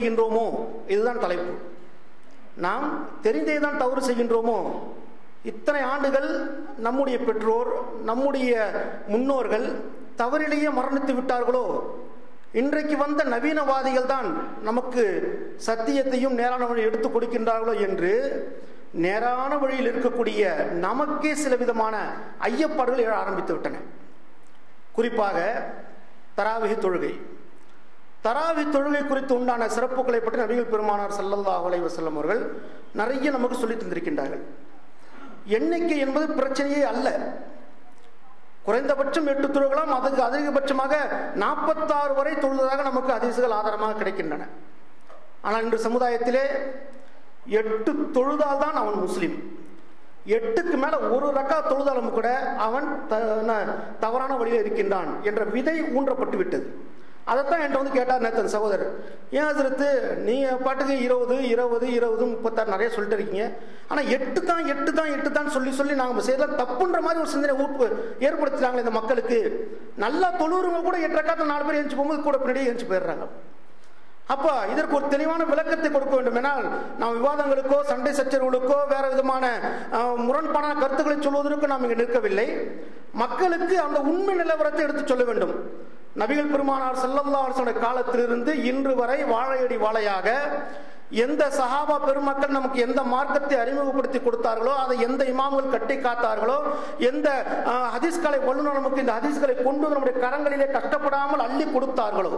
செய்கின்றோமோ? இதுதான் தலைப்பு. நாம் தெரிந்தே தான் தவறு செய்கின்றோமோ? இத்தனை ஆண்டுகள் நம்முடைய பெற்றோர் நம்முடைய முன்னோர்கள் தவறிலேயே மரணித்து விட்டார்களோ? இன்றைக்கு வந்த நவீனவாதிகள் தான் நமக்கு சத்தியத்தையும் நேரான வழி எடுத்து கொடுக்கின்றார்களோ என்று நேரான வழியில் இருக்கக்கூடிய நமக்கே சில விதமான ஐயப்பாடுகள் எழ ஆரம்பித்து விட்டன. குறிப்பாக தராவிக தொழுகை. தராவி தொழுகை குறித்து உண்டான சிறப்புகளை பற்றி நபிகள் பெருமானார் சல்லல்லா அலை வசல்லம் அவர்கள் நிறைய நமக்கு சொல்லி தந்திருக்கின்றார்கள். எண்ணிக்கை என்பது பிரச்சனையே அல்ல. குறைந்தபட்சம் எட்டு தொழுகலாம் அதுக்கு அதிகபட்சமாக நாற்பத்தாறு வரை தொழுவதாக நமக்கு அதிசுகள் ஆதாரமாக கிடைக்கின்றன. ஆனால் இன்று சமுதாயத்திலே எட்டு தொழுதால் தான் அவன் முஸ்லீம். எட்டுக்கு மேல ஒரு ரக்கா தொழுதாலும் கூட அவன் தவறான வழியில் இருக்கின்றான் என்ற விதை ஊன்றப்பட்டு விட்டது. அதைத்தான் என்கிட்ட வந்து கேட்டார் நேத்தன் சகோதரர். ஏன் அதிர்த்து நீங்கள் பாட்டுக்கு இருபது இருபது இருபது முப்பத்தாறு நிறைய சொல்லிட்டு இருக்கீங்க. ஆனால் எட்டு தான் எட்டு தான் எட்டு தான் சொல்லி சொல்லி நாங்கள் செய்யலாம் தப்புன்ற மாதிரி ஒரு சிந்தனை ஊட்டு ஏற்படுத்துகிறாங்களே இந்த மக்களுக்கு. நல்லா தொழுறவங்க கூட எட்டு நாலு பேர் எழுந்து போகும்போது கூட பின்னாடியே எழுந்து போயிடுறாங்க. அப்போ இதற்கு ஒரு தெளிவான விளக்கத்தை கொடுக்க வேண்டும் என்றால் நாம் விவாதங்களுக்கோ சண்டை சச்சரவுகளுக்கோ வேற விதமான முரண்பாடான கருத்துக்களை சொல்வதற்கு நாம் இங்கே நிற்கவில்லை. மக்களுக்கு அந்த உண்மை நிலவரத்தை எடுத்து சொல்ல வேண்டும். நபிகள் பெருமானார் செல்லல்லா காலத்திலிருந்து இன்று வரை வாழையடி வாழையாக எந்த சஹாபா பெருமக்கள் நமக்கு எந்த மார்க்கத்தை அறிமுகப்படுத்தி கொடுத்தார்களோ அதை எந்த இமாம்கள் கட்டி காத்தார்களோ எந்த ஹதீஸ்களை வல்லுநர் நமக்கு இந்த ஹதீஸ்களை கொண்டு நம்முடைய கரங்களிலே கஷ்டப்படாமல் அள்ளி கொடுத்தார்களோ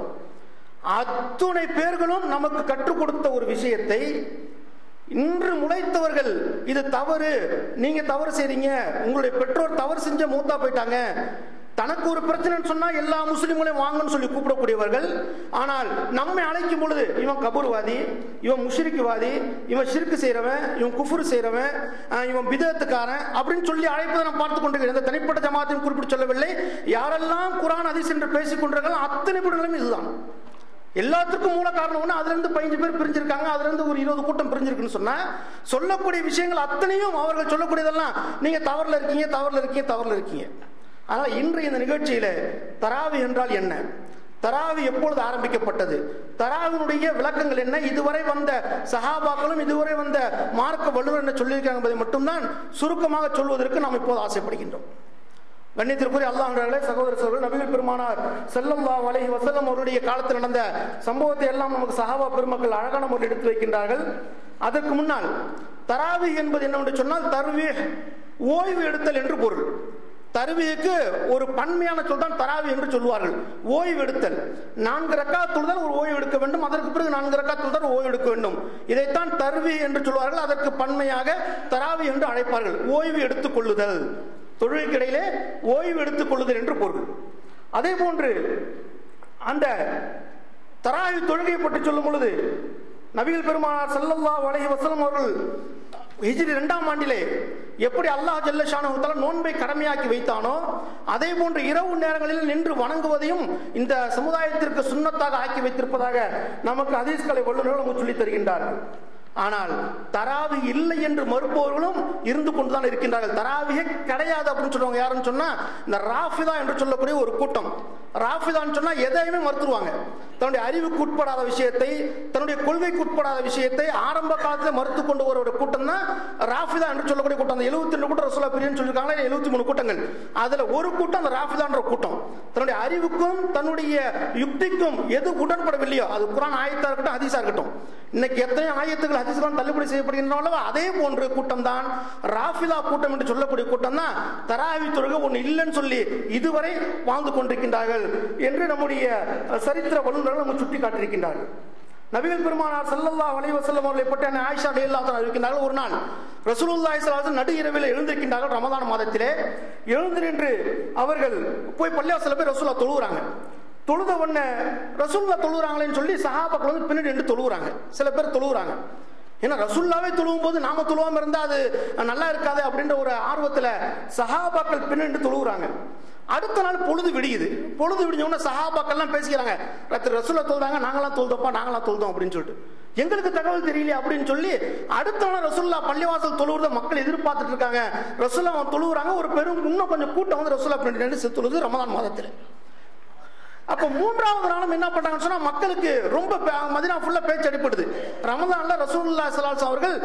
அத்துணை பேர்களும் நமக்கு கற்றுக் கொடுத்த ஒரு விஷயத்தை இன்று முளைத்தவர்கள் இது தவறு நீங்க தவறு செய்றீங்க உங்களுடைய பெற்றோர் தவறு செஞ்ச மூத்தா போயிட்டாங்க தனக்கு ஒரு பிரச்சனைன்னு சொன்னா எல்லா முஸ்லிம்களையும் வாங்கன்னு சொல்லி கூப்பிடக்கூடியவர்கள். ஆனால் நம்மை அழைக்கும் பொழுது இவன் கபூர்வாதி இவன் முஷிரிக்குவாதி இவன் சிறுக்கு செய்யறவன் இவன் குஃபுரு செய்யறவன் இவன் பிதத்துக்காரன் அப்படின்னு சொல்லி அழைப்பதை நான் பார்த்து கொண்டிருக்கிறேன் இந்த தனிப்பட்ட ஜமாத்தையும் குறிப்பிட்டு சொல்லவில்லை. யாரெல்லாம் குரான் அதிர்ச்சி என்று பேசிக் அத்தனை பேர்களும் இதுதான். எல்லாத்துக்கும் மூல காரணம் ஒன்று அதுல இருந்து பதினஞ்சு பேர் பிரிஞ்சிருக்காங்க அதுல இருந்து ஒரு இருபது கூட்டம் பிரிஞ்சிருக்குன்னு சொன்னால் சொல்லக்கூடிய விஷயங்கள் அத்தனையும் அவர்கள் சொல்லக்கூடியதெல்லாம் நீங்க தவறுல இருக்கீங்க தவறுல இருக்கீங்க தவறுல இருக்கீங்க. ஆனால் இன்றைய இந்த நிகழ்ச்சியில தராவி என்றால் என்ன? தராவி எப்பொழுது ஆரம்பிக்கப்பட்டது? தராவினுடைய விளக்கங்கள் என்ன? இதுவரை வந்த சஹாபாக்களும் இதுவரை வந்த மார்க்க வல்லுநர் என்ன சொல்லியிருக்காங்க என்பதை மட்டும்தான் சுருக்கமாக சொல்வதற்கு நாம் இப்போது ஆசைப்படுகின்றோம். கண்ணியத்திற்குரிய அல்லாஹர்களே சகோதர சகோதரர் நபிகள் பெருமானார் செல்லல்லா வலகி வசல்லம் அவருடைய காலத்தில் நடந்த சம்பவத்தை எல்லாம் நமக்கு சஹாபா பெருமக்கள் அழகான முறையில் எடுத்து வைக்கின்றார்கள். அதற்கு முன்னால் தராவி என்பது என்னவென்று சொன்னால் தருவி ஓய்வு எடுத்தல் என்று பொருள். தருவிக்கு ஒரு பன்மையான சொல் தான் தராவி என்று சொல்வார்கள் ஓய்வு எடுத்தல் நான்கு ரக்கா தொழுதல் ஒரு ஓய்வு எடுக்க வேண்டும். அதற்கு பிறகு நான்கு ரக்கா தொழுதல் ஓய்வு எடுக்க வேண்டும். இதைத்தான் தருவி என்று சொல்வார்கள். அதற்கு பன்மையாக தராவி என்று அழைப்பார்கள். ஓய்வு எடுத்துக் கொள்ளுதல். தொழுகைக்கிடையிலே ஓய்வு எடுத்துக் கொள்ளுதல் என்று பொருள். அதே போன்று அந்த தராவி தொழுகையை பற்றி சொல்லும் பொழுது நபிகள் பெருமானார் செல்லல்லா வலைய வசலம் அவர்கள் ஹிஜ்ரி இரண்டாம் ஆண்டிலே எப்படி அல்லாஹ் ஜல்லஷான நோன்பை கடமையாக்கி வைத்தானோ அதே போன்று இரவு நேரங்களில் நின்று வணங்குவதையும் இந்த சமுதாயத்திற்கு சுண்ணத்தாக ஆக்கி வைத்திருப்பதாக நமக்கு அதீஸ்களை வல்லுநர்கள் சொல்லித் தருகின்றார்கள். ஆனால் தராவி இல்லை என்று மறுப்பவர்களும் இருந்து கொண்டுதான் இருக்கின்றார்கள். தராவியே கிடையாது அப்படின்னு சொல்லுவாங்க யாருன்னு சொன்னா இந்த ராஃபிதா என்று சொல்லக்கூடிய ஒரு கூட்டம். ராஃபிதான்னு சொன்னா எதையுமே மறுத்துருவாங்க. தன்னுடைய அறிவுக்கு உட்படாத விஷயத்தை தன்னுடைய கொள்கைக்கு உட்படாத விஷயத்தை ஆரம்ப காலத்தில் மறுத்து கொண்டு வர ஒரு கூட்டம் தான் ராஃபிதா என்று சொல்லக்கூடிய கூட்டம். அந்த எழுபத்தி ரெண்டு கூட்டம் ரசோலா பிரியன்னு சொல்லியிருக்காங்க எழுபத்தி மூணு கூட்டங்கள். அதுல ஒரு கூட்டம் அந்த ராஃபிதான்ற கூட்டம். தன்னுடைய அறிவுக்கும் தன்னுடைய யுக்திக்கும் எது உடன்படவில்லையோ அது குரான் ஆயத்தா இருக்கட்டும் ஹதீஸா இருக்கட்டும். இன்னைக்கு எத்தனை ஆயத்துக்கள் ஆயத்துகள் ஹதீஸ்லாம் தள்ளுபடி செய்யப்படுகின்றன அதே போன்ற கூட்டம் தான் ராஃபிலா கூட்டம் என்று சொல்லக்கூடிய கூட்டம் தான் தராவி தொழுகை ஒன்று இல்லைன்னு சொல்லி இதுவரை வாழ்ந்து கொண்டிருக்கின்றார்கள் என்று நம்முடைய சரித்திர வல்லுநர்கள் நம்ம சுட்டி காட்டியிருக்கின்றார்கள். நபிகள் பெருமானார் சல்லல்லா வலை வசல்லம் அவர்களை பற்றி ஆயிஷா அலில்லா அறிவிக்கின்றார்கள். ஒரு நாள் ரசூலுல்லாஹி ஸல்லல்லாஹு நடு இரவில் எழுந்திருக்கின்றார்கள் ரமதான் மாதத்திலே. எழுந்து நின்று அவர்கள் போய் பள்ளியாசல போய் ரசூலா தொழுகிறாங்க தொழுத உடனே ரசுல்லா தொழுகிறாங்களேன்னு சொல்லி சஹாபாக்கள் வந்து பின்னாடி நின்று தொழுகிறாங்க. சில பேர் தொழுகிறாங்க. ஏன்னா ரசுல்லாவே தொழுவும் போது நாம தொழுவாம இருந்தா அது நல்லா இருக்காது அப்படின்ற ஒரு ஆர்வத்துல சஹாபாக்கள் பின்னாடி தொழுகிறாங்க. அடுத்த நாள் பொழுது விடியுது. பொழுது விடிஞ்சோடனே சஹாபாக்கள்லாம் பேசிக்கிறாங்க. ரத்து ரசூலா தொழுதாங்க நாங்களாம் தொழுதோப்பா நாங்களாம் தொழுதோம் அப்படின்னு சொல்லிட்டு. எங்களுக்கு தகவல் தெரியல அப்படின்னு சொல்லி அடுத்த நாள் ரசுல்லா பள்ளிவாசல் தொழுவுறத மக்கள் எதிர்பார்த்துட்டு இருக்காங்க. ரசுல்லா தொழுவுறாங்க ஒரு பெரும் இன்னும் கொஞ்சம் கூட்டம் வந்து ரசுல்லா பின்னாடி தொழுது ரமதான் மாதத்தில். அப்போ மூன்றாவது நாளும் என்ன பண்ணாங்கன்னு சொன்னா மக்களுக்கு ரொம்ப பே- மதினா ஃபுல்லா பேச்சு அடிப்படுது ரமதான்ல ரசூல்லா சலாஸ் அவர்கள்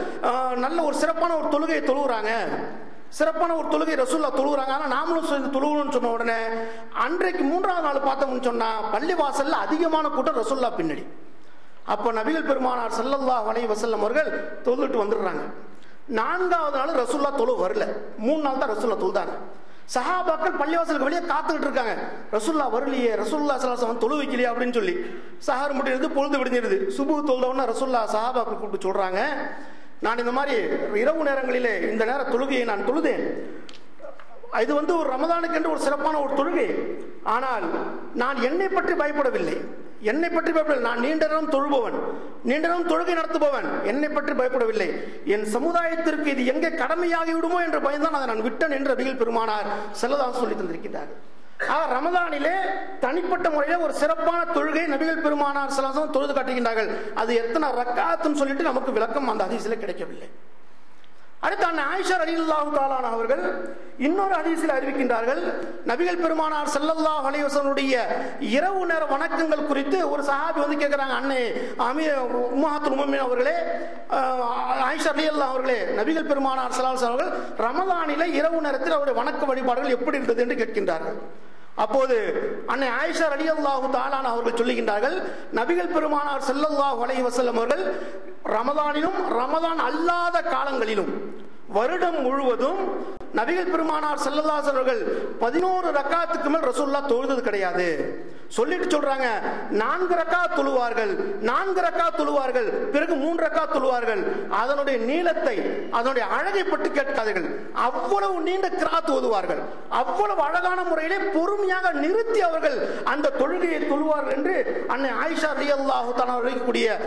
நல்ல ஒரு சிறப்பான ஒரு தொழுகையை தொழுகிறாங்க சிறப்பான ஒரு தொழுகை ரசூல்லா தொழுகிறாங்க ஆனா நாமளும் சேர்ந்து தொழுகணும்னு சொன்ன உடனே அன்றைக்கு மூன்றாவது நாள் பார்த்தோம்னு சொன்னா பள்ளி வாசல்ல அதிகமான கூட்டம் ரசூல்லா பின்னாடி. அப்போ நபிகள் பெருமானார் ஸல்லல்லாஹு வலை வசல்லம் அவர்கள் தொழுதுட்டு வந்துடுறாங்க. நான்காவது நாள் ரசூல்லா தொழு வரல. மூணு நாள் தான் ரசூல்லா தொழுதாங்க. சஹாபாக்கள் பள்ளிவாசலுக்கு வெளியே காத்துக்கிட்டு இருக்காங்க. ரசுல்லா வரலையே ரசுல்லா சலாசம் தொழு வைக்கலையே அப்படின்னு சொல்லி. சஹார் முடியிறது பொழுது விடிஞ்சிருது. சுபு தொழுதவுடனே ரசுல்லா சஹாபாக்கள் கூப்பிட்டு சொல்றாங்க நான் இந்த மாதிரி இரவு நேரங்களிலே இந்த நேர தொழுகையை நான் தொழுதேன். இது வந்து ஒரு ரமதானுக்கு என்று ஒரு சிறப்பான ஒரு தொழுகை. ஆனால் நான் என்னை பற்றி பயப்படவில்லை. என்னை பற்றி பயப்படவில்லை நான் நீண்ட நேரம் தொழுபவன். நீண்ட நேரம் தொழுகை நடத்துபவன். என்னை பற்றி பயப்படவில்லை. என் சமுதாயத்திற்கு இது எங்கே கடமையாகி விடுமோ என்று பயந்தான் அதை நான் விட்டன் என்று அபிகள் பெருமானார் செல்லதான் சொல்லி தந்திருக்கிறார் ஆக ரமதானிலே தனிப்பட்ட முறையில் ஒரு சிறப்பான தொழுகை நபிகள் பெருமானார் சிலாசம் தொழுது காட்டுகின்றார்கள். அது எத்தனை ரக்காத்துன்னு சொல்லிட்டு நமக்கு விளக்கம் அந்த அதிசயில கிடைக்கவில்லை. அடுத்து அண்ணன் ஆயிஷா ரலியல்லாஹு தாலான் அவர்கள் இன்னொரு ஹதீஸில் அறிவிக்கின்றார்கள் நபிகள் பெருமானார் செல்லல்லா அலிவசனுடைய இரவு நேர வணக்கங்கள் குறித்து ஒரு சஹாபி வந்து கேட்குறாங்க அண்ணே அமீ உமாத்து முஃமினீன் அவர்களே ஆஹ், அலி அல்லா அவர்களே நபிகள் பெருமானார் செல்லாசன் அவர்கள் ரமதானில இரவு நேரத்தில் அவருடைய வணக்க வழிபாடுகள் எப்படி இருந்தது என்று கேட்கின்றார்கள். அப்போது அன்னை ஆயிஷா ரலியல்லாஹு தாலான் அவர்கள் சொல்லுகின்றார்கள் நபிகள் பெருமானார் ஸல்லல்லாஹு அலைஹி வசல்லம் அவர்கள் ரமதானிலும் ரமதான் அல்லாத காலங்களிலும் வருடம் முழுவதும் நபிகள் பெருமானார் ஸல்லல்லாஹு அவர்கள் பதினோரு ரக்காத்துக்கு மேல் ரசூல்லா தொழுதது கிடையாது. சொல்லிட்டு சொல்றாங்க நான்கு ரக்கா தொழுவார்கள் நான்கு ரக்கா தொழுவார்கள் பிறகு மூன்று ரக்கா தொழுவார்கள். அதனுடைய நீளத்தை அதனுடைய அழகை பட்டு கேட்காதீர்கள். அவ்வளவு நீண்ட கிராத் ஓதுவார்கள். அவ்வளவு அழகான முறையிலே பொறுமையாக நிறுத்தி அவர்கள் அந்த தொழுகையை தொழுவார்கள் என்று அன்னை ஆயிஷா ரியல்லாஹு அல்லாஹு கூடிய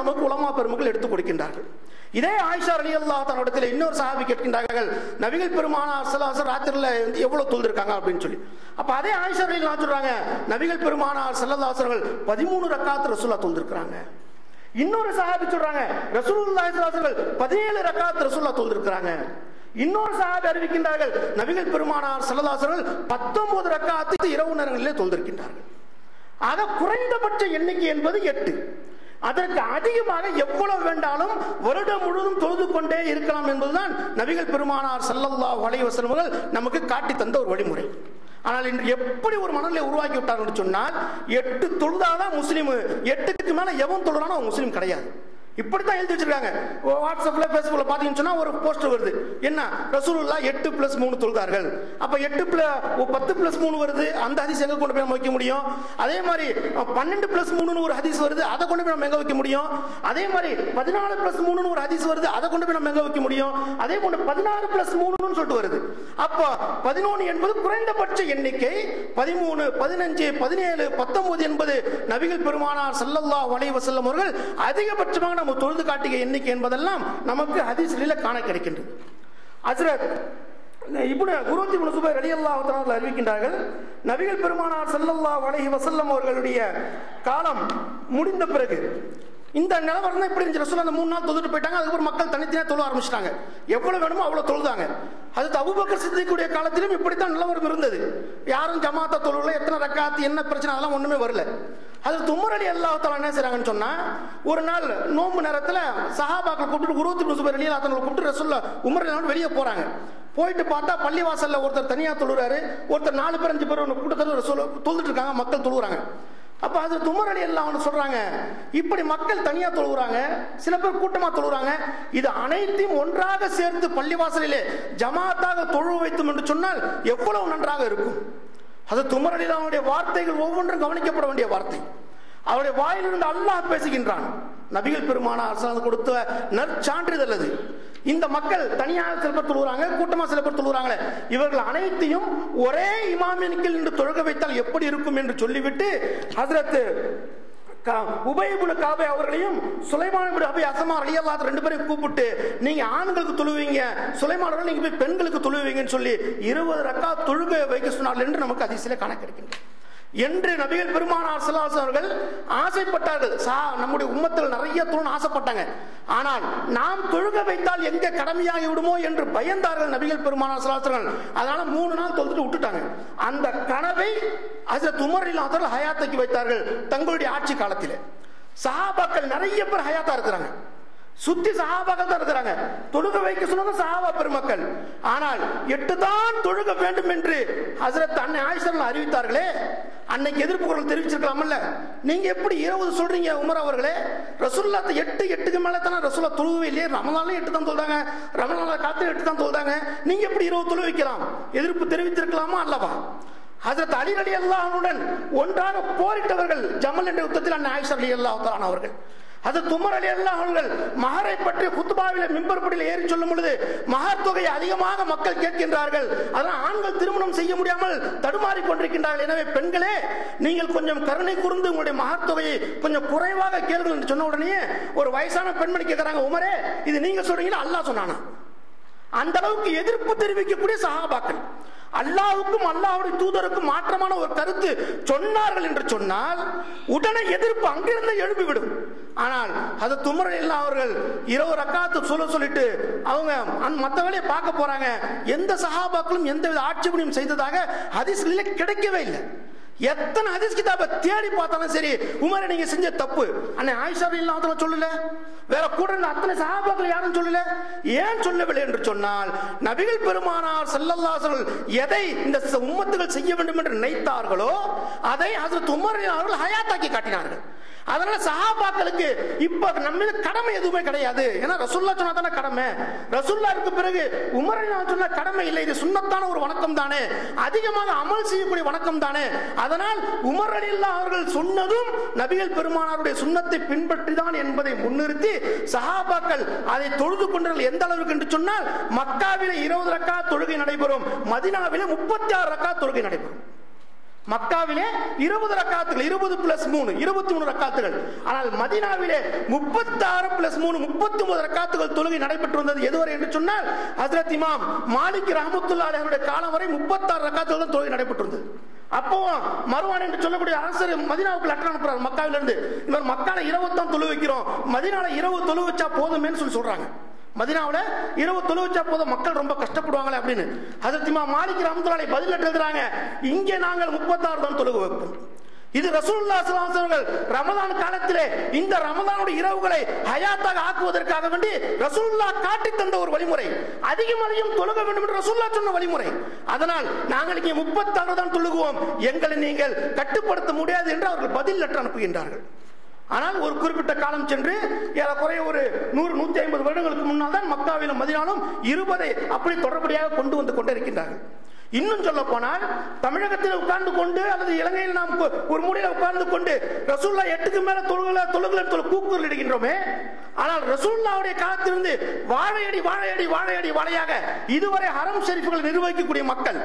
நமக்கு உலமா பெருமக்கள் எடுத்துக் கொடுக்கின்றார்கள். இதே ஆயிஷா அலி அல்லா தன்னிடத்தில் இன்னொரு சஹாபி கேட்கின்றார்கள் நபிகள் பெருமானார் சலாசர் ராத்திரில வந்து எவ்வளவு தொழுதிருக்காங்க? அப்படின்னு சொல்லி. அப்ப அதே ஆயிஷா அலி அல்லாஹ் சொல்றாங்க நபிகள் பெருமானார் சல்லல்லாசர்கள் பதிமூணு ரக்காத்து ரசூலா தொழுதிருக்கிறாங்க. இன்னொரு சஹாபி சொல்றாங்க ரசூல்லாசர்கள் பதினேழு ரக்காத்து ரசூலா 17 தொழுதிருக்கிறாங்க. இன்னொரு சஹாபி அறிவிக்கின்றார்கள் நபிகள் பெருமானார் ஸல்லல்லாஹு அலைஹி வஸல்லம் 19 ரக்காத்து இரவு நேரங்களிலே தொழுதிருக்கின்றார்கள். ஆக குறைந்தபட்ச எண்ணிக்கை என்பது எட்டு. அதற்கு அதிகமாக எவ்வளவு வேண்டாலும் வருடம் முழுவதும் தொழுது கொண்டே இருக்கலாம் என்பதுதான் நபிகள் பெருமானார் ஸல்லல்லாஹு அலைஹி நமக்கு காட்டி தந்த ஒரு வழிமுறை. ஆனால் இன்று எப்படி ஒரு மனநிலை உருவாக்கி விட்டார்கள் சொன்னால் எட்டு தொழுதாதான் முஸ்லீம் எட்டுக்கு மேல எவன் தொழுறானோ முஸ்லீம் கிடையாது. இப்படித்தான் எழுதி வச்சிருக்காங்க. வாட்ஸ்அப்ல பேஸ்புக்ல பாத்தீங்கன்னு சொன்னா ஒரு போஸ்டர் வருது. என்ன? ரசூலுல்லா எட்டு பிளஸ் மூணு தொழுதார்கள் அப்ப எட்டு பிளஸ் பத்து பிளஸ் மூணு வருது. அந்த ஹதீஸ் எங்க கொண்டு போய் நம்ம வைக்க முடியும்? அதே மாதிரி பன்னெண்டு பிளஸ் மூணுன்னு ஒரு ஹதீஸ் வருது. அதை கொண்டு போய் நம்ம எங்க வைக்க முடியும்? அதே மாதிரி பதினாலு பிளஸ் மூணுன்னு ஒரு ஹதீஸ் வருது. அதை கொண்டு போய் நம்ம எங்க வைக்க முடியும்? அதே போன்று பதினாறு பிளஸ் மூணுன்னு சொல்லிட்டு வருது. அப்போ பதினொன்று என்பது குறைந்தபட்ச எண்ணிக்கை. பதிமூணு பதினஞ்சு பதினேழு பத்தொன்பது என்பது நபிகள் பெருமானார் செல்லல்லா அலைஹி செல்லும் அவர்கள் அதிகபட்சமாக நம்ம தொழுது காட்டிய எண்ணிக்கை என்பதெல்லாம் நமக்கு ஹதீஸ்களில காண கிடைக்கின்றது. அசரத் இப்படி குருத்தி முனசுபை சுபைர் ரலியல்லாஹு அறிவிக்கின்றார்கள் நபிகள் பெருமானார் செல்லல்லா வலகி வசல்லம் அவர்களுடைய காலம் முடிந்த பிறகு இந்த நிலவரம் தான் இப்படி இருந்துச்சு. ரசூல் அந்த மூணு நாள் தொழுது போயிட்டாங்க அதுக்கப்புறம் மக்கள் தனித்தனியாக தொழ ஆரம்பிச்சிட்டாங்க. எவ்வளவு வேணுமோ அவ்வளவு தொழுதாங்க. அது தபுபக்கர் சித்திக்குடைய காலத்திலும் இப்படித்தான் நிலவரம் இருந்தது. யாரும் ஜமாத்தா தொழுல எத்தனை ரக்காத்து என்ன பிரச்சனை அதெல்லாம் ஒண்ணுமே வரல. அது தும்மர் அலி அல்லாஹால என்ன செய்றாங்கன்னு சொன்னா ஒரு நாள் நோம்பு நேரத்துல சஹாபாக்கள் கூப்பிட்டு குருத்தி முசுபர் அலி அல்லாஹ் கூப்பிட்டு ரசூல்ல உமர் அலி வெளியே போறாங்க. போயிட்டு பார்த்தா பள்ளிவாசல்ல ஒருத்தர் தனியா தொழுறாரு. ஒருத்தர் நாலு பேர் அஞ்சு பேர் கூட்டத்தில் சொல்ல தொழுதுட்டு இருக்காங்க மக்கள் தொழுகிறாங்க அப்ப அது துமர் அலி ஒன்று சொல்றாங்க இப்படி மக்கள் தனியா தொழுகிறாங்க சில பேர் கூட்டமா தொழுகிறாங்க இது அனைத்தையும் ஒன்றாக சேர்த்து பள்ளிவாசலிலே ஜமாத்தாக தொழு வைத்தும் என்று சொன்னால் எவ்வளவு நன்றாக இருக்கும். அது துமர் அலிலாவுடைய வார்த்தைகள் ஒவ்வொன்றும் கவனிக்கப்பட வேண்டிய வார்த்தை. அவருடைய வாயிலிருந்து அல்லாஹ் பேசுகின்றான். நபிகள் பெருமான அரசாங்கம் கொடுத்த நற்சான்றிதழ் அது. இந்த மக்கள் தனியாக சில பேர் தொழுகிறாங்க கூட்டமாக சில பேர் தொழுகிறாங்களே. இவர்கள் அனைத்தையும் ஒரே இமாமின்கில் நின்று தொழுக வைத்தால் எப்படி இருக்கும் என்று சொல்லிவிட்டு ஹசரத் உபயபுல காபே அவர்களையும் சுலைமான அபி அசமா ரலியல்லாஹு ரெண்டு பேரையும் கூப்பிட்டு நீங்க ஆண்களுக்கு தொழுவீங்க சுலைமானவர்கள் நீங்க போய் பெண்களுக்கு தொழுவீங்கன்னு சொல்லி இருபது ரக்கா தொழுகை வைக்க சொன்னார்கள் என்று நமக்கு அதிசயில கணக்கு கிடைக்கின்றது என்று நபிகள் பெருமானார் ஸல்லல்லாஹு அவர்கள் ஆசைப்பட்டார்கள். சா நம்முடைய உம்மத்தில் நிறைய தூண் ஆசைப்பட்டாங்க. ஆனால் நாம் தொழுக வைத்தால் எங்க கடமையாகி விடுமோ என்று பயந்தார்கள் நபிகள் பெருமானார் சிலாசர்கள் அதனால மூணு நாள் தொழுதுட்டு விட்டுட்டாங்க. அந்த கனவை ஹஜரத் உமர் இல்லாதவர்கள் ஹயாத்துக்கு வைத்தார்கள் தங்களுடைய ஆட்சி காலத்தில். சஹாபாக்கள் நிறைய பேர் ஹயாத்தா இருக்கிறாங்க. சுத்தி சஹாபாக்கள் தான் இருக்கிறாங்க. தொழுக வைக்க சொன்னது சாபா பெருமக்கள். ஆனால் எட்டு தான் தொழுக வேண்டும் என்று ஹசரத் அன்னை ஆயிஷர்கள் அறிவித்தார்களே. அன்னைக்கு எதிர்ப்பு குரல் தெரிவிச்சிருக்கலாமல்ல. நீங்க எப்படி இருபது சொல்றீங்க உமர் அவர்களே? ரசூல்லா எட்டு எட்டுக்கு மேல தானே ரசுல்லா தொழுகவே இல்லையே? ரமணாலும் எட்டு தான் தொழுதாங்க. ரமணால காத்து எட்டு தான் தொழுதாங்க. நீங்க எப்படி இருபது தொழு வைக்கலாம்? எதிர்ப்பு தெரிவித்திருக்கலாமா அல்லவா? ஹசரத் அலி அலி அல்லாஹனுடன் ஒன்றாக போரிட்டவர்கள் ஜமல் என்ற யுத்தத்தில் அன்னை ஆயிஷா அலி அல்லாஹ் அவர்கள். அது துமர் அலி அல்லாஹ் அவர்கள் மகரை பற்றி குத்துபாவில மின்பர்படியில் ஏறி சொல்லும் பொழுது மகர் தொகை அதிகமாக மக்கள் கேட்கின்றார்கள். அதனால் ஆண்கள் திருமணம் செய்ய முடியாமல் தடுமாறி கொண்டிருக்கின்றார்கள். எனவே பெண்களே நீங்கள் கொஞ்சம் கருணை கூர்ந்து உங்களுடைய மகர் தொகையை கொஞ்சம் குறைவாக கேளுங்கள் என்று சொன்ன உடனே ஒரு வயசான பெண்மணி கேட்கிறாங்க உமரே இது நீங்க சொல்றீங்களா அல்லாஹ் சொன்னானா? அந்த அளவுக்கு எதிர்ப்பு தெரிவிக்கக்கூடிய சகாபாக்கள். அல்லாவுக்கும் அல்லாவுடைய தூதருக்கும் மாற்றமான ஒரு கருத்து சொன்னார்கள் என்று சொன்னால் உடனே எதிர்ப்பு அங்கிருந்து எழுப்பிவிடும் ஆனால் அது துமரில் அவர்கள் இரவு ரக்காத்து சொல்ல சொல்லிட்டு அவங்க மற்ற வேலையை பார்க்க போறாங்க. எந்த சகாபாக்களும் எந்த வித ஆட்சேபனையும் செய்ததாக ஹதீஸ்களிலே கிடைக்கவே இல்லை. எத்தனை ஹதீஸ் கிதாபை தேடி பார்த்தாலும் சரி உமரை நீங்க செஞ்ச தப்பு. அன்னை ஆயிஷா இல்லாம சொல்லல? வேற கூட இருந்த அத்தனை சகாபாக்கள் யாரும் சொல்லல? ஏன் சொல்லவில்லை என்று சொன்னால் நபிகள் பெருமானார் செல்லல்லாசர்கள் எதை இந்த உம்மத்துகள் செய்ய வேண்டும் என்று நினைத்தார்களோ அதை ஹசரத் உமர் அவர்கள் ஹயாத்தாக்கி காட்டினார்கள். அதனால சஹாபாக்களுக்கு இப்ப நம்ம கடமை எதுவுமே கிடையாது. ஏன்னா ரசுல்லா சொன்னா தானே கடமை. ரசுல்லாருக்கு பிறகு உமரை நான் சொன்ன கடமை இல்லை. இது சுண்ணத்தான ஒரு வணக்கம் தானே. அதிகமாக அமல் செய்யக்கூடிய வணக்கம் தானே. அதனால் உமர் அலில்லா அவர்கள் சொன்னதும் நபிகள் பெருமானாருடைய சுண்ணத்தை பின்பற்றி தான் என்பதை முன்னிறுத்தி சஹாபாக்கள் அதை தொழுது கொண்டார்கள். எந்த அளவுக்கு என்று சொன்னால் மக்காவிலே இருபது ரக்கா தொழுகை நடைபெறும் மதினாவிலே முப்பத்தி ஆறு ரக்கா தொழுகை நடைபெறும். மக்காவிலே இருபது ரக்காத்துகள் இருபது பிளஸ் மூணு இருபத்தி மூணு ரக்காத்துகள். ஆனால் மதினாவிலே முப்பத்தாறு பிளஸ் மூணு முப்பத்தி ஒன்பது ரக்காத்துகள் தொழுகை நடைபெற்று வந்தது எதுவரை என்று சொன்னால் ஹசரத் இமாம் மாலிக் ரஹமத்துல்லா அவருடைய காலம் வரை முப்பத்தாறு ரக்காத்துகள் தான் தொழுகை நடைபெற்றிருந்தது அப்போ மறுவான் என்று சொல்லக்கூடிய அரசர் மதினாவுக்கு லெட்டர் அனுப்புறாரு மக்காவிலிருந்து. இவர் மக்கால இரவு தான் தொழு வைக்கிறோம் மதினால இரவு தொழு வச்சா போதுமேன்னு சொல்லி சொல்றாங்க. மதினாவில் இரவு தொழுவிச்சா போதும். மக்கள் ரொம்ப கஷ்டப்படுவாங்களே அப்படின்னு. அதற்கு மாலிக் ரஹமத்துல்லாஹி பதில் எழுதுறாங்க இங்கே நாங்கள் முப்பத்தாறு தான் தொழுகு வைப்போம். இது ரசூல்லா ஸல்லல்லாஹு ரமதான் அவர்கள் காலத்திலே இந்த ரமதானுடைய இரவுகளை ஹயாத்தாக ஆக்குவதற்காக வேண்டி ரசூல்லா காட்டி தந்த ஒரு வழிமுறை. அதிகம் அதிகம் தொழுக வேண்டும் என்று ரசூல்லா சொன்ன வழிமுறை. அதனால் நாங்கள் இங்கே முப்பத்தாறு தான் தொழுகுவோம். எங்களை நீங்கள் கட்டுப்படுத்த முடியாது என்று அவர்கள் பதில் லெட்டர் அனுப்புகின்றார்கள். ஆனால் ஒரு குறிப்பிட்ட காலம் சென்று ஏறக்குறைய ஒரு நூறு நூத்தி ஐம்பது வருடங்களுக்கு முன்னால் தான் மக்காவிலும் மதினாலும் இருபதை அப்படி தொடர்படியாக கொண்டு வந்து கொண்டிருக்கின்றார்கள். இன்னும் சொல்ல போனால் தமிழகத்தில் உட்கார்ந்து கொண்டு அல்லது இலங்கையில் நாம் ஒரு மூலையில் உட்கார்ந்து கொண்டு ரசூல்லா எட்டுக்கு மேல தொழுகல தொழுகல தொழு கூக்குரல் இடுகின்றோமே ஆனால் ரசூல்லாவுடைய காலத்திலிருந்து வாழையடி வாழையடி வாழையடி வாழையாக இதுவரை ஹரம் ஷெரீஃப்களை நிர்வகிக்கக்கூடிய மக்கள்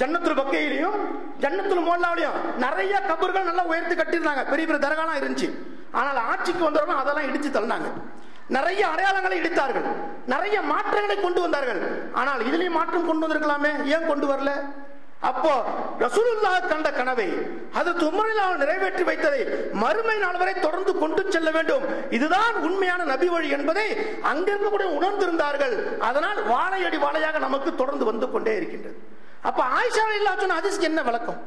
ஜன்னத்துல பக்கையிலையும் ஜன்னத்துல மோல்லாவிலையும் நிறைய கபர்கள் நல்லா உயர்த்தி கட்டியிருந்தாங்க. பெரிய பெரிய தரகாலாம் இருந்துச்சு. ஆனால் ஆட்சிக்கு வந்தவர்கள் அதெல்லாம் இடிச்சு தள்ளினாங்க. நிறைய அடையாளங்களை இடித்தார்கள். நிறைய மாற்றங்களை கொண்டு வந்தார்கள். ஆனால் இதுலயும் மாற்றம் கொண்டு வந்திருக்கலாமே? ஏன் கொண்டு வரல? அப்போ ரசூலுல்லாஹ் கண்ட கனவை அது தும்மரில் நிறைவேற்றி வைத்ததை மறுமை நாள் வரை தொடர்ந்து கொண்டு செல்ல வேண்டும். இதுதான் உண்மையான நபி வழி என்பதை அங்கிருந்து கூட உணர்ந்திருந்தார்கள். அதனால் வாழையடி வாழையாக நமக்கு தொடர்ந்து வந்து கொண்டே இருக்கின்றது. அப்ப ஆயிஷா இல்லா சொன்ன ஹதீஸ்க்கு என்ன விளக்கம்?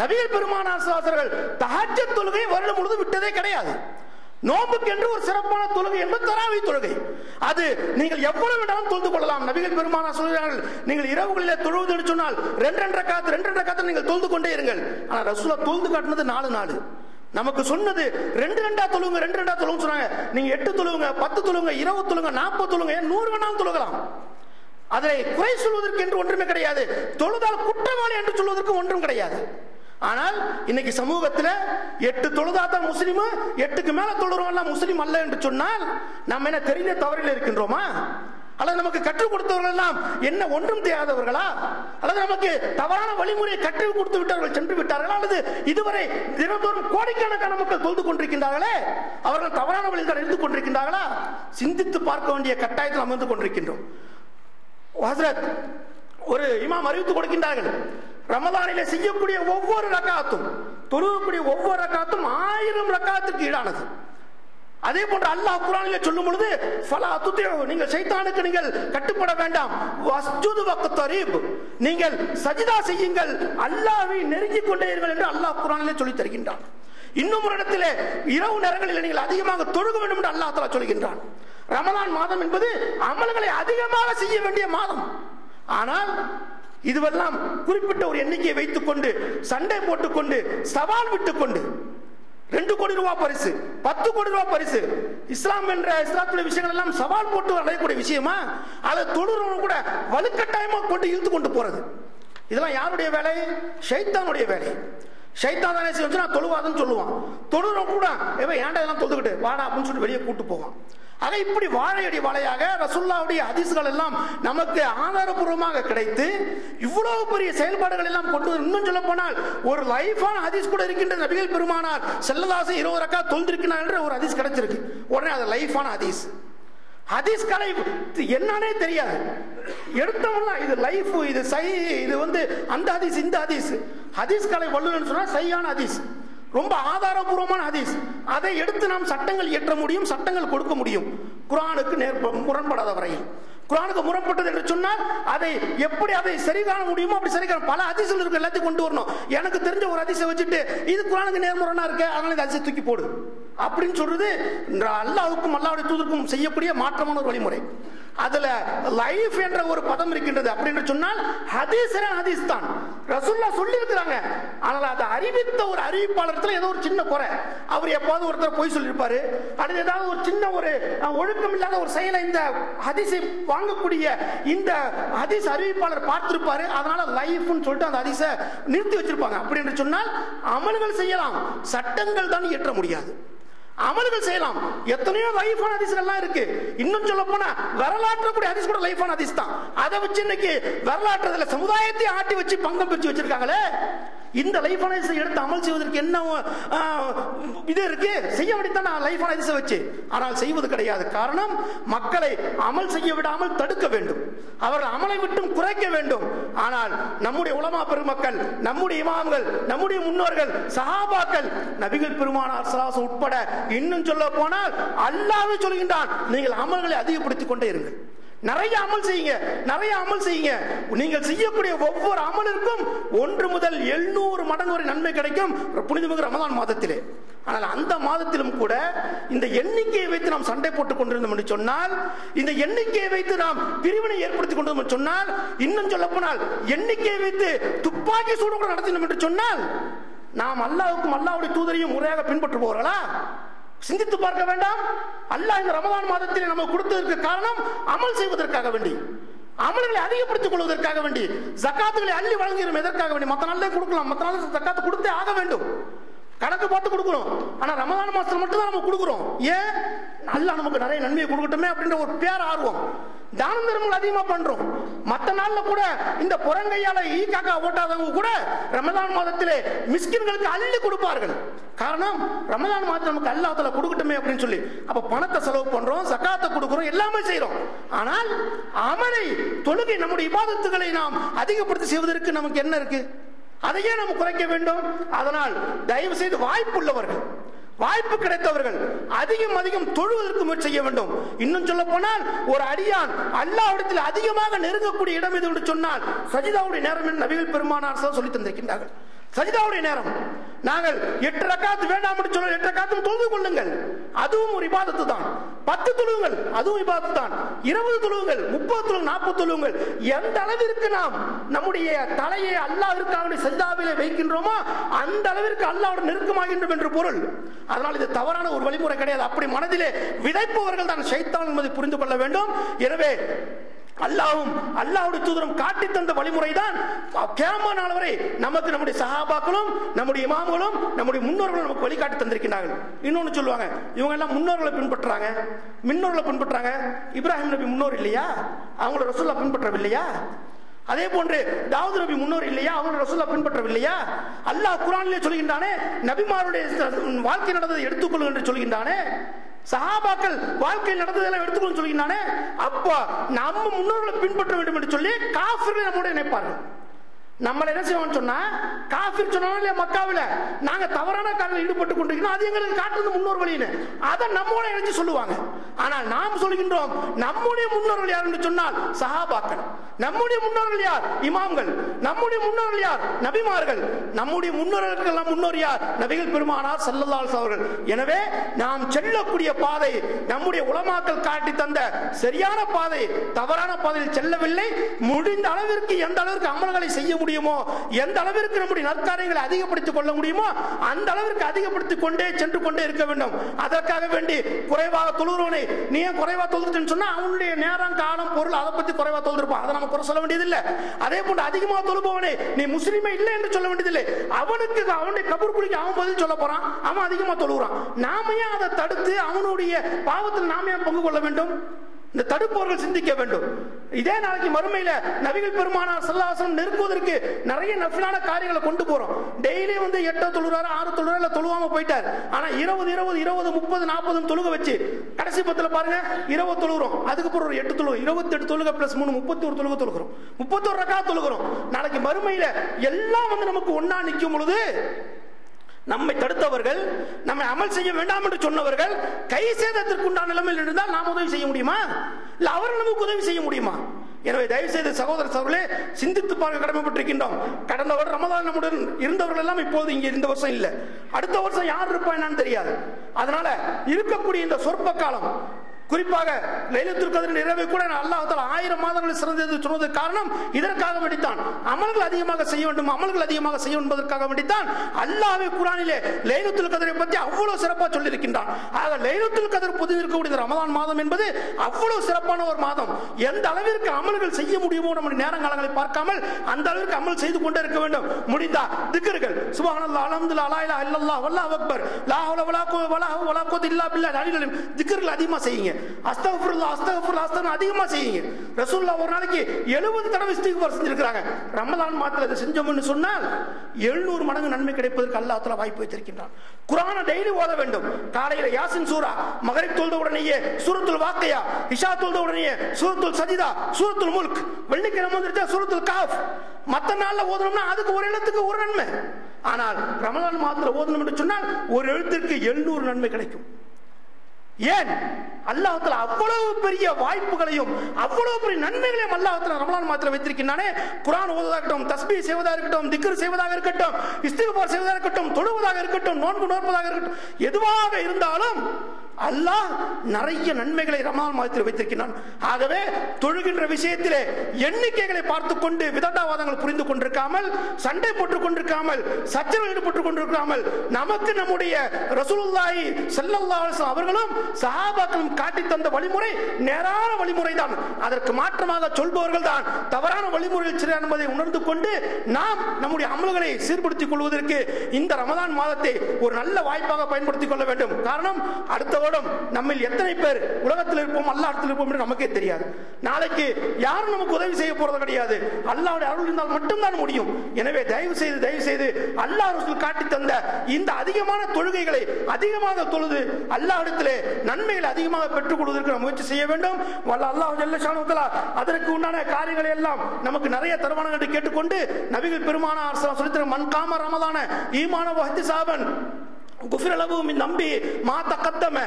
நபிகள் பெருமானார் சுவாசர்கள் தஹஜ்ஜத் தொழுகை வருடம் முழுதும் விட்டதே கிடையாது. நோம்புக்கு என்று ஒரு சிறப்பான தொழுகை என்பது தராவி தொழுகை. அது நீங்கள் எவ்வளவு வேண்டாலும் தொழுது கொள்ளலாம். நபிகள் பெருமானா சொல்கிறார்கள் நீங்கள் இரவுகளில் தொழுவது சொன்னால் ரெண்டு ரெண்டரை காத்து ரெண்டு ரெண்டரை காத்து நீங்கள் தொழுது கொண்டே இருங்கள். ஆனால் ரசூலா தொழுது காட்டினது நாலு நாலு. நமக்கு சொன்னது ரெண்டு ரெண்டா தொழுவுங்க ரெண்டு ரெண்டா தொழுவுன்னு சொன்னாங்க. நீங்க எட்டு தொழுவுங்க பத்து தொழுவுங்க இருபது தொழுங்க நாற்பது தொழுங்க நூறு வேணாலும் தொழுகலாம்? அதை குறை சொல்வதற்கு என்று ஒன்றுமே கிடையாது. தொழுதால் குற்றவாளி என்று சொல்வதற்கு ஒன்றும் கிடையாது. ஆனால் இன்னைக்கு சமூகத்தில் எட்டு தொழுதாதான் முஸ்லீமு எட்டுக்கு மேல தொழுறவங்க முஸ்லீம் அல்ல என்று சொன்னால் நம்ம என்ன தெரிந்த தவறில் இருக்கின்றோமா? அல்லது நமக்கு கற்றுக் கொடுத்தவர்கள் எல்லாம் என்ன ஒன்றும் தெரியாதவர்களா? அல்லது நமக்கு தவறான வழிமுறையை கற்றுக் கொடுத்து விட்டவர்கள் சென்று விட்டார்களா? அல்லது இதுவரை தினந்தோறும் கோடிக்கணக்கான மக்கள் தொழுது கொண்டிருக்கின்றார்களே அவர்கள் தவறான வழியில் தான் இருந்து கொண்டிருக்கின்றார்களா? சிந்தித்து பார்க்க வேண்டிய கட்டாயத்தில் அமர்ந்து கொண்டிருக்கின்றோம். ஹசரத் ஒரு இமாம் அறிவித்து கொடுக்கின்றார்கள். ரமதானிலே செய்யக்கூடிய ஒவ்வொரு ரக்காத்தும் தொழுகக்கூடிய ஒவ்வொரு ரக்காத்தும் ஆயிரம் ரக்காத்துக்கு ஈடானது. அதே போன்று அல்லாஹ் குரானிலே சொல்லும் பொழுது ஃபலா துத்தியோ நீங்கள் சைத்தானுக்கு நீங்கள் கட்டுப்பட வேண்டாம். வஸ்ஜுது வக்தரீப் நீங்கள் சஜிதா செய்யுங்கள். அல்லாஹ்வை நெருங்கிக் கொண்டே இருங்கள் என்று அல்லாஹ் குரானிலே சொல்லி தருகின்றான். இன்னும் ஒரு இடத்திலே இரவு நேரங்களில் நீங்கள் அதிகமாக தொழுக வேண்டும் என்று அல்லாஹ் சொல்கின்றான். ரமலான் மாதம் என்பது அமல்களை அதிகமாக செய்ய வேண்டிய மாதம். ஆனால் இதுவெல்லாம் குறிப்பிட்ட ஒரு எண்ணிக்கையை வைத்துக் கொண்டு சண்டை போட்டுக்கொண்டு சவால் விட்டுக் கொண்டு ரெண்டு கோடி ரூபாய் பரிசு பத்து கோடி ரூபாய் பரிசு இஸ்லாம் என்ற இஸ்லாத்துடைய விஷயங்கள் எல்லாம் சவால் போட்டு அடையக்கூடிய விஷயமா? அதை தொழுறவங்க கூட வலுக்கட்டாயமா கொண்டு இழுத்து கொண்டு போறது? இதெல்லாம் யாருடைய வேலை? ஷைத்தானுடைய வேலை. ஷைத்தான் தானே செஞ்சு நான் தொழுவாதுன்னு சொல்லுவான். தொழுறோம் கூட ஏன் ஏன்டா இதெல்லாம் தொழுதுகிட்டு? வாடா அப்படின்னு சொல்லிட்டு வெளியே கூட்டு போவான். ஆக இப்படி வாழையடி வாழையாக ரசுல்லாவுடைய அதிசுகள் எல்லாம் நமக்கு ஆதாரபூர்வமாக கிடைத்து இவ்வளவு பெரிய செயல்பாடுகள் எல்லாம் கொண்டு இன்னும் சொல்ல போனால் ஒரு லைஃபான ஹதீஸ் கூட இருக்கின்ற நபிகள் பெருமானார் செல்லதாசன் இருபது ரக்கா தொழுந்திருக்கிறார் என்ற ஒரு ஹதீஸ் கிடைச்சிருக்கு. உடனே அது லைஃபான ஹதீஸ். ஹதீஸ் கலை என்னன்னே தெரியாது. எடுத்தோம்னா இது லைஃப் இது சை இது வந்து அந்த ஹதீஸ் இந்த ஹதீஸ். ஹதீஸ்களை கலை வல்லுன்னு சரியான ஹதீஸ். ரொம்ப ஆதாரபூர்வமான ஹதீஸ். அதை எடுத்து நாம் சட்டங்கள் இயற்ற முடியும் சட்டங்கள் கொடுக்க முடியும். குரானுக்கு நேர்ப முரண்படாத வரையில். குரானுக்கு முரண்பட்டது என்று சொன்னால் அதை எப்படி அதை சரி காண முடியுமோ அப்படி சரி பல அதிசயம் இருக்கு எல்லாத்தையும் கொண்டு வரணும். எனக்கு தெரிஞ்ச ஒரு அதிசயம் வச்சுட்டு இது குரானுக்கு நேர்முறனா இருக்கு அதனால இந்த அதிசயம் தூக்கி போடு. அப்படின்னு சொல்றது அல்லாவுக்கும் அல்லாவுடைய தூதருக்கும் செய்யக்கூடிய மாற்றமான ஒரு வழிமுறை. அதுல லைஃப் என்ற ஒரு பதம் இருக்கின்றது. அப்படின்னு சொன்னால் ஹதீஸ் ஹதீஸ் தான் ரசுல்லா சொல்லி இருக்கிறாங்க ஆனால் அதை அறிவித்த ஒரு அறிவிப்பாளர்ல ஏதோ ஒரு சின்ன குறை. அவர் எப்பாவது ஒருத்தர் போய் சொல்லியிருப்பாரு? அடுத்து ஏதாவது ஒரு சின்ன ஒரு ஒழுக்கம் இல்லாத ஒரு செயலை இந்த ஹதீஸை வாங்கக்கூடிய இந்த ஹதீஸ் அறிவிப்பாளர் பார்த்திருப்பாரு. அதனால லைஃப்னு சொல்லிட்டு அந்த ஹதீஸை நிறுத்தி வச்சிருப்பாங்க. அப்படி என்று சொன்னால் அமல்கள் செய்யலாம். சட்டங்கள் தான் இயற்ற முடியாது. அமல்கள் செய்யலாம். எத்தனையோ லைஃபான ஹதீஸ்கள்லாம் இருக்கு. இன்னும் சொல்ல போனா வரலாற்று கூட ஹதீஸ் கூட லைஃபான ஹதீஸ் தான். அதை வச்சு இன்னைக்கு வரலாற்றுல சமுதாயத்தை ஆட்டி வச்சு பங்கம் பிரிச்சு வச்சிருக்காங்களே? இந்த லைஃப் ஹதீஸை எடுத்து அமல் செய்வதற்கு என்ன இது இருக்கு? செய்ய வேண்டியதான் லைஃப் ஹதீஸை வச்சு. ஆனால் செய்வது கிடையாது. காரணம் மக்களை அமல் செய்ய விடாமல் தடுக்க வேண்டும். அவர்கள் அமலை விட்டும் குறைக்க வேண்டும். ஆனால் நம்முடைய உலமா பெருமக்கள் நம்முடைய இமாம்கள் நம்முடைய முன்னோர்கள் சஹாபாக்கள் நபிகள் பெருமானார் சலாசம் உட்பட இன்னும் சொல்ல போனால் அல்லாவே சொல்கின்றான் நீங்கள் அமல்களை அதிகப்படுத்திக் கொண்டே இருங்கள். நிறைய அமல் செய்யுங்க நிறைய அமல் செய்யுங்க. நீங்கள் செய்யக்கூடிய ஒவ்வொரு அமலிற்கும் ஒன்று முதல் எழுநூறு மடங்கு வரை நன்மை கிடைக்கும் புனிதமிகு ரமதான் மாதத்திலே. ஆனால் அந்த மாதத்திலும் கூட இந்த எண்ணிக்கையை வைத்து நாம் சண்டை போட்டுக் கொண்டிருந்தோம் என்று சொன்னால் இந்த எண்ணிக்கையை வைத்து நாம் பிரிவினை ஏற்படுத்திக் கொண்டோம் என்று சொன்னால் இன்னும் சொல்ல போனால் எண்ணிக்கையை வைத்து துப்பாக்கி சூடு கூட நடத்தினோம் என்று சொன்னால் நாம் அல்லாவுக்கும் அல்லாவுடைய தூதரையும் முறையாக பின்பற்றுபவர்களா? சிந்தித்து பார்க்க வேண்டாம். அல்லாஹ் இந்த ரமதான் மாதத்தில் நமக்கு கொடுத்ததற்கு காரணம் அமல் செய்வதற்காக வேண்டி அமல்களை அதிகப்படுத்திக் கொள்வதற்காக வேண்டி ஜக்காத்துகளை அள்ளி வழங்குகிறோம் எதற்காக வேண்டி மற்ற நாள்ல கொடுக்கலாம். மற்ற நாள் ஜக்காத்து கொடுத்தே ஆக வேண்டும். கணக்கு பார்த்து கொடுக்குறோம் ஆனா ரமதான் மாசத்துல மட்டும் தான் நம்ம கொடுக்குறோம். ஏன்? அல்லாஹ் நமக்கு நிறைய நன்மையை கொடுக்கட்டுமே அப்படின்ற ஒரு பேர் ஆர்வம். தானம் தர்மங்கள் அதிகமா பண்றோம். மற்ற நாள்ல கூட இந்த புறங்கையால ஈ காக்கா ஓட்டாதவங்க கூட ரமதான் மாதத்திலே மிஸ்கின்களுக்கு அள்ளி கொடுப்பார்கள். காரணம் ரமதான் மாதம் நமக்கு அல்லாஹ்தால கொடுக்கட்டுமே அப்படின்னு சொல்லி. அப்ப பணத்தை செலவு பண்றோம் சக்காத்தை கொடுக்கிறோம் எல்லாமே செய்யறோம் ஆனால் அமலை தொழுகை நம்முடைய இபாதத்துகளை நாம் அதிகப்படுத்தி செய்வதற்கு நமக்கு என்ன இருக்கு? அதையே நாம் குறைக்க வேண்டும். அதனால் தயவு செய்து வாய்ப்புள்ளவர்கள் வாய்ப்பு கிடைத்தவர்கள் அதிகம் அதிகம் தொழுவதற்கு முயற்சி செய்ய வேண்டும். இன்னும் சொல்ல போனால் ஒரு அடியான் அல்லாவிடத்தில் அதிகமாக நெருங்கக்கூடிய இடம் எது என்று சொன்னால் சஜிதாவுடைய நேரம் நபிகள் பெருமானார் சொல்லி தந்திருக்கின்றார்கள். சஜிதாவுடைய நேரம். நாங்கள் எட்டு ரக்காத்து வேண்டாம் என்று சொல்ல எட்டு ரக்காத்தும் தொழுது கொள்ளுங்கள். அதுவும் ஒரு இபாதத்து தான். பத்து தொழுவுங்கள் அதுவும் இபாதத்து தான். இருபது தொழுவுங்கள் முப்பது தொழு நாற்பது தொழுவுங்கள். எந்த அளவிற்கு நாம் நம்முடைய தலையை அல்லாவிற்காக சஜிதாவிலே வைக்கின்றோமோ அந்த அளவிற்கு அல்லாவுடன் நெருக்கமாகின்றோம் என்று பொருள். அதனால் இது தவறான ஒரு வழிமுறை கிடையாது. அப்படி மனதிலே விதைப்பவர்கள் தான் சைத்தான் என்பதை புரிந்து கொள்ள வேண்டும். எனவே அல்லாவும் அல்லாவுடைய தூதரும் காட்டி தந்த வழிமுறை தான் கேம நாள் வரை நமக்கு நம்முடைய சகாபாக்களும் நம்முடைய இமாம்களும் நம்முடைய முன்னோர்களும் நமக்கு வழிகாட்டி தந்திருக்கிறார்கள் இன்னொன்னு சொல்லுவாங்க இவங்க எல்லாம் முன்னோர்களை பின்பற்றுறாங்க. முன்னோர்களை பின்பற்றுறாங்க. இப்ராஹிம் நபி முன்னோர் இல்லையா? அவங்கள ரசூல்லா பின்பற்றவில்லையா? அதே போன்று தாவூத் நபி முன்னோர் இல்லையா? அவங்க ரசூல்லா பின்பற்றவில்லையா? அல்லாஹ் குரானிலே சொல்கின்றானே நபிமாருடைய வாழ்க்கை நடந்ததை எடுத்துக்கொள்ளுங்கள் என்று சொல்கின்றானே. சஹாபாக்கள் வாழ்க்கையில் நடந்ததெல்லாம் எடுத்துக்கொள்ள சொல்கிறானே அப்போ நம்ம முன்னோர்களை பின்பற்ற வேண்டும் என்று சொல்லி காஃபிர்களை நம்முடைய நினைப்பார்கள் நம்மளை என்ன செய்வோம்னு சொன்னா காஃபிர் சொன்னாலும் இல்லையா மக்காவில்? நாங்க தவறான காரில் ஈடுபட்டு கொண்டிருக்கோம் அது எங்களுக்கு காட்டுறது முன்னோர் வழின்னு. அதை நம்மோட இணைச்சு சொல்லுவாங்க. ஆனால் நாம் சொல்கின்றோம் நம்முடைய முன்னோர்கள் யார் என்று சொன்னால் சஹாபாக்கள். நம்முடைய முன்னோர்கள் யார்? இமாம்கள். நம்முடைய முன்னோர்கள் யார்? நபிமார்கள். நம்முடைய முன்னோர்கள் எல்லாம் முன்னோர் யார்? நபிகள் பெருமானார் சல்லல்லாஹு அவர்கள். எனவே நாம் செல்லக்கூடிய பாதை நம்முடைய உலமாக்கள் காட்டி தந்த சரியான பாதை தவறான பாதையில் செல்லவில்லை. முடிந்த அளவிற்கு எந்த அளவிற்கு அமல்களை செய்ய முடியும் எந்த அளவிற்கு நம்முடைய நற்காரியங்களை அதிகப்படுத்திக் கொள்ள முடியுமோ அந்த அளவிற்கு அதிகப்படுத்திக் கொண்டே சென்று கொண்டே இருக்க வேண்டும். அதற்காக வேண்டி குறைவாக தொழுகிறவனை நீ ஏன் குறைவா தொழுதுன்னு சொன்னா அவனுடைய நேரம் காலம் பொருள் அதை பத்தி குறைவா தொழுதிருப்பான். அதை நம்ம குறை சொல்ல வேண்டியதில்லை. அதே போன்று அதிகமாக தொழுபவனே நீ முஸ்லீமே இல்லை என்று சொல்ல வேண்டியதில்லை. அவனுக்கு அவனுடைய கபூர் குடிக்க அவன் பதில் சொல்ல போறான். அவன் அதிகமா தொழுகிறான். நாம ஏன் அதை தடுத்து அவனுடைய பாவத்தில் நாம ஏன் பங்கு கொள்ள வேண்டும்? இந்த தடுப்பவர்கள் சிந்திக்க வேண்டும். இதே நாளைக்கு மறுமையில நபிகள் பெருமானார் செல்லாசனம் நெருக்குவதற்கு நிறைய நஃபிலான காரியங்களை கொண்டு போறோம். டெய்லி வந்து எட்டோ தொழுறாரு ஆறு தொழுறாரு தொழுவாம போயிட்டார். ஆனா இருபது இருபது இருபது முப்பது நாற்பது தொழுக வச்சு கடைசி பத்துல பாருங்க இருபது தொழுகிறோம். அதுக்கப்புறம் ஒரு எட்டு தொழுகு இருபத்தி எட்டு தொழுக பிளஸ் மூணு முப்பத்தி ஒரு தொழுக தொழுகிறோம். முப்பத்தி ஒரு ரக்கா தொழுகிறோம். நாளைக்கு மறுமையில எல்லாம் வந்து நமக்கு ஒன்னா நிற்கும் பொழுது நம்மை தடுத்தவர்கள் நம்மை அமல் செய்ய வேண்டாம் என்று சொன்னவர்கள் கை சேதத்திற்குண்டான நிலைமையில் இருந்தால் நாம் உதவி செய்ய முடியுமா? இல்ல அவர்கள் நமக்கு உதவி செய்ய முடியுமா? எனவே தயவு செய்து சகோதர சகோதரே சிந்தித்து பார்க்க கடமைப்பட்டிருக்கின்றோம். கடந்த வருடம் ரமதான் நம்முடன் இருந்தவர்கள் எல்லாம் இப்போது இங்கே இந்த வருஷம் இல்லை. அடுத்த வருஷம் யார் இருப்பா என்னன்னு தெரியாது. அதனால இருக்கக்கூடிய இந்த சொற்ப காலம் குறிப்பாக லைலத்துல் கதிரின் இரவை கூட அல்லாஹ் ஆயிரம் மாதங்கள் சிறந்தது சொன்னது காரணம் இதற்காக வேண்டித்தான். அமல்கள் அதிகமாக செய்ய வேண்டும் அமல்கள் அதிகமாக செய்ய என்பதற்காக வேண்டித்தான். அல்லாஹ்வே குரானிலே லைலத்துல் கதிரை பற்றி அவ்வளவு சிறப்பாக சொல்லியிருக்கின்றான். ஆக லைலத்துல் கதிர் புது இருக்கக்கூடிய ரமதான் மாதம் என்பது அவ்வளவு சிறப்பான ஒரு மாதம். எந்த அளவிற்கு அமல்கள் செய்ய முடியுமோ நம்முடைய நேரங்காலங்களை பார்க்காமல் அந்த அளவிற்கு அமல் செய்து கொண்டே இருக்க வேண்டும். முடிந்தா திக்கர்கள் சுபஹானல்லாஹ் அல்ஹம்துலில்லாஹ் லா இலாஹா இல்லல்லாஹ் வல்லாஹு அக்பர் லா ஹவ்ல வலா குவ வலா ஹவ்ல இல்லா பில்லாஹ் அலில் திக்கர்கள் அதிகமாக செய்யுங்க. அஸ்தகுல்லா அஸ்தகஃபிருல்லா அஸ்தகன் அதிகமா செய்யுங்க. ரசூல்லா ஒரு நாளைக்கு 70 தடவை இஸ்திக்பார் செஞ்சிருக்காங்க ரமலான் மாதத்துல இதை செஞ்சோம்னு சொன்னால் 700 மடங்கு நன்மை கிடைப்பதற்கு அல்லாத்துல வாய்ப்பு வைத்திருக்கின்றான். குரானை டெய்லி ஓத வேண்டும். காலையில யாசின் சூரா மகரிப் தொழுத உடனேயே சூரத்துல் வாக்கையா இஷா தொழுத உடனேயே சூரத்துல் சஜிதா சூரத்துல் முல்க். வெள்ளிக்கிழமை வந்துருச்சா சூரத்துல் காஃப். மத்த நாள்ல ஓதணும்னா அதுக்கு ஒரு எழுத்துக்கு ஒரு நன்மை. ஆனால் ரமலான் மாதத்தில் ஓதணும் என்று சொன்னால் ஒரு எழுத்திற்கு 700 நன்மை கிடைக்கும். ஏன்? அல்லாஹத்துல அவ்வளவு பெரிய வாய்ப்புகளையும் அவ்வளவு பெரிய நன்மைகளையும் அல்லாஹத்துல ரமலான் மாத்திர வைத்திருக்கின்றானே. குரான் ஓதுவதாக இருக்கட்டும் தஸ்பி செய்வதாக இருக்கட்டும் திக்கர் செய்வதாக இருக்கட்டும் இஸ்திகுபார் செய்வதாக இருக்கட்டும் தொழுவதாக இருக்கட்டும் நோன்பு நோன்பதாக இருக்கட்டும் எதுவாக இருந்தாலும் அல்லாஹ் நிறைய நன்மைகளை ரமலான் மாதத்தில் வைத்திருக்கிறான் ஆகவே தொழுகின்ற விஷயத்திலே எண்ணிக்கைகளை பார்த்து கொண்டு விதண்டாவாதங்கள் புரிந்து கொண்டிருக்காமல் சண்டை போட்டுக் கொண்டிருக்காமல் சச்சரவு ஈடுபட்டுக் கொண்டிருக்காமல் நமக்கு நம்முடைய ரசூலுல்லாஹி ஸல்லல்லாஹு அலைஹி அவர்களும் சஹாபாக்களும் காட்டி தந்த வழிமுறை நேரான வழிமுறை தான் அதற்கு மாற்றமாக சொல்பவர்கள் தான் தவறான வழிமுறையில் சிறை என்பதை உணர்ந்து கொண்டு நாம் நம்முடைய அமல்களை சீர்படுத்திக் கொள்வதற்கு இந்த ரமதான் மாதத்தை ஒரு நல்ல வாய்ப்பாக பயன்படுத்திக் கொள்ள வேண்டும். காரணம் அடுத்த வருடம் நம்மில் எத்தனை பேர் உலகத்தில் இருப்போம் அல்லாஹத்தில் இருப்போம் என்று நமக்கே தெரியாது. நாளைக்கு யாரும் நமக்கு உதவி செய்ய போறது கிடையாது. அல்லாவுடைய அருள் இருந்தால் மட்டும்தான் முடியும். எனவே தயவு செய்து தயவு செய்து அல்லாஹ் ரசூல் காட்டி தந்த இந்த அதிகமான தொழுகைகளை அதிகமாக தொழுது அல்லாஹிடத்திலே நன்மைகளை அதிகமாக பெற்றுக் கொள்வதற்கு நாம் முயற்சி செய்ய வேண்டும். வல்ல அல்லாஹ் ஜல்ல அதற்கு உண்டான காரியங்களை எல்லாம் நமக்கு நிறைய தருவானங்கள் என்று கேட்டுக்கொண்டு நபிகள் பெருமானார் சொல்லித்தர மண் காம ரமதான ஈமான வஹத்தி சாபன். நம்பி மாத்த தக்கத்தம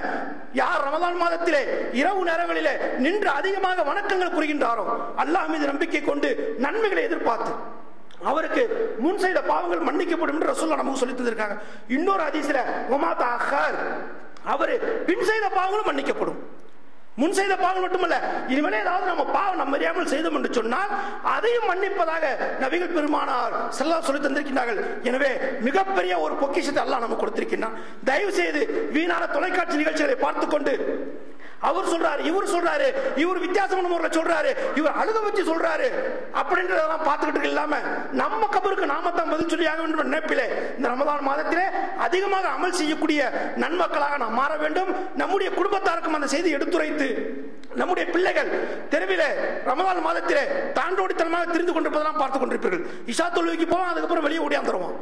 யார் ரமதான் மாதத்திலே இரவு நேரங்களிலே நின்று அதிகமாக வணக்கங்கள் புரிகின்றாரோ அல்லாஹ் மீது நம்பிக்கை கொண்டு நன்மைகளை எதிர்பார்த்து அவருக்கு முன் செய்த பாவங்கள் மன்னிக்கப்படும் என்று ரசூல்லா நமக்கு சொல்லி தந்திருக்காங்க. இன்னொரு அதிசல ஒமாதா அஹர் அவரு பின் செய்த பாவங்களும் மன்னிக்கப்படும். முன் செய்த பாவம் மட்டுமல்ல இனிமேலே ஏதாவது நம்ம பாவம் நம்ம அறியாமல் செய்தோம் என்று சொன்னால் அதையும் மன்னிப்பதாக நபிகள் பெருமானார் செல்லா சொல்லி தந்திருக்கிறார்கள் எனவே மிகப்பெரிய ஒரு பொக்கிஷத்தை எல்லாம் நம்ம கொடுத்திருக்கின்றான். தயவு செய்து வீணான தொலைக்காட்சி நிகழ்ச்சிகளை பார்த்து கொண்டு அவர் சொல்றாரு இவர் சொல்றாரு இவர் வித்தியாசமான முறையில் சொல்றாரு இவர் அழுக வச்சு சொல்றாரு. அப்படின்றதெல்லாம் பார்த்துக்கிட்டு இல்லாம நம்ம கபருக்கு நாம தான் பதில் சொல்லி ஆக வேண்டும் என்ற நினைப்பிலே இந்த ரமதான் மாதத்திலே அதிகமாக அமல் செய்யக்கூடிய நன்மக்களாக நாம் மாற வேண்டும். நம்முடைய குடும்பத்தாருக்கும் அந்த செய்தி எடுத்துரைத்து நம்முடைய பிள்ளைகள் தெருவிலே ரமதான் மாதத்திலே தாண்டோடித்தனமாக தெரிந்து கொண்டிருப்பதெல்லாம் பார்த்து கொண்டிருப்பீர்கள். இஷா தொழுவிக்கு போவோம் அதுக்கப்புறம் வெளியே ஓடியாந்துருவோம்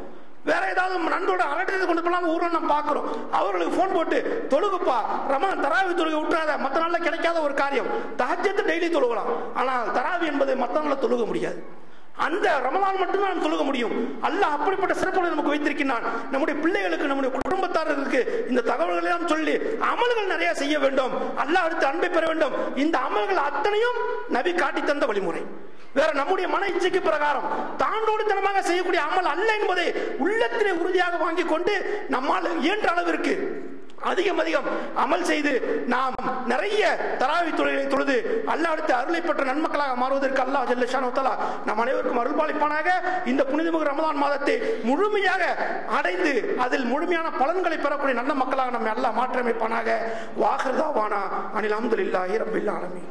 வேற ஏதாவது நண்போட அலட்டத்தை கொண்டு போலாம் ஊரில் நம்ம பார்க்குறோம். அவர்களுக்கு ஃபோன் போட்டு தொழுகுப்பா ரமன் தராவி தொழுகை விட்டுறாத மற்ற நாளில் கிடைக்காத ஒரு காரியம். தஹஜத்தை டெய்லி தொழுகலாம். ஆனால் தராவி என்பதை மற்ற நாளில் தொழுக முடியாது. அந்த ரமலான் மட்டும்தான் நாம் தொழுக முடியும். அல்லாஹ் அப்படிப்பட்ட சிறப்புகளை நமக்கு வைத்திருக்கிறான் நம்முடைய பிள்ளைகளுக்கு நம்முடைய குடும்பத்தாரர்களுக்கு இந்த தகவல்களை எல்லாம் சொல்லி அமல்கள் நிறைய செய்ய வேண்டும். அல்லாஹ் அடுத்து அன்பை பெற வேண்டும். இந்த அமல்கள் அத்தனையும் நபி காட்டி தந்த வழிமுறை. வேற நம்முடைய மன இச்சைக்கு பிரகாரம் தாண்டோடுத்தனமாக செய்யக்கூடிய அமல் அல்ல என்பதை உள்ளத்திலே உறுதியாக வாங்கி கொண்டு நம்மால் இயன்ற அளவிற்கு அதிகம் அதிகம் அமல் செய்து நாம் நிறைய தராவி தொழிலை தொழுது அல்லா அடுத்து அருளை பெற்ற நன்மக்களாக மாறுவதற்கு அல்லாஹ் ஜல்லஷானு தஆலா நம் அனைவருக்கும் அருள்பாலிப்பானாக. இந்த புனிதமிகு ரமதான் மாதத்தை முழுமையாக அடைந்து அதில் முழுமையான பலன்களை பெறக்கூடிய நல்ல மக்களாக நம்மை அல்லாஹ் மாற்றியமைப்பானாக. வாகர்தாவானா அனில் அஹமதுல்லாஹி ரபில் ஆலமீன்.